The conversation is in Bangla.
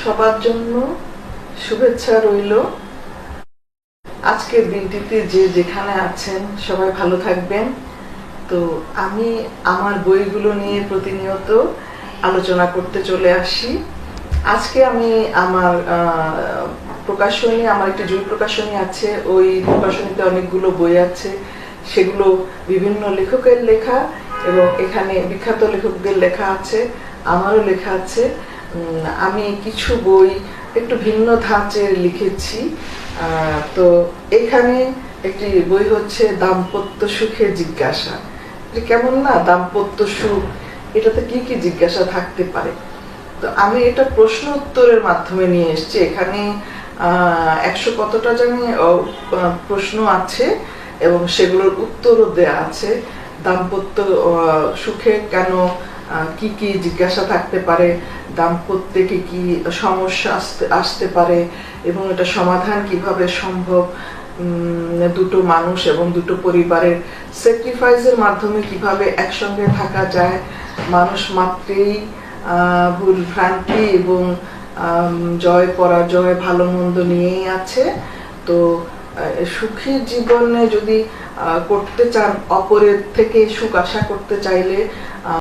সবার জন্য শুভেচ্ছা রইল। আজকের দিনটিতে যে যেখানে আছেন সবাই ভালো থাকবেন। তো আমি আমার বইগুলো নিয়ে প্রতিনিয়ত আলোচনা করতে চলে আসি। আজকে আমি আমার প্রকাশনী, আমার একটি জুই প্রকাশনী আছে। ওই প্রকাশনীতে অনেকগুলো বই আছে। সেগুলো বিভিন্ন লেখকের লেখা এবং এখানে বিখ্যাত লেখকদের লেখা আছে, আমারও লেখা আছে। আমি কিছু বই একটু ভিন্ন ধাঁচের লিখেছি। তো এখানে একটি বই হচ্ছে দাম্পত্য সুখের জিজ্ঞাসা। কেমন না? দাম্পত্য সুখ, এটাতে কি কি জিজ্ঞাসা থাকতে পারে? তো আমি এটা প্রশ্ন উত্তরের মাধ্যমে নিয়ে এসেছি। এখানে একশো কতটা জানি প্রশ্ন আছে এবং সেগুলোর উত্তরও দেয়া আছে। দাম্পত্য সুখে কেন কি কি জিজ্ঞাসা থাকতে পারে, দাম্পত্যে কি কি সমস্যা আসতে আসতে পারে, এবং এটা সমাধান কীভাবে সম্ভব দুটো মানুষ এবং দুটো পরিবারের স্যাক্রিফাইসের মাধ্যমে কীভাবে একসঙ্গে থাকা যায়, মানুষ মাত্রেই ভুল ভ্রান্তি এবং জয় পরাজয়, ভালো মন্দ নিয়েই আছে। তো সুখী জীবনে যদি করতে চান, অপরের থেকে সুখ আশা করতে চাইলে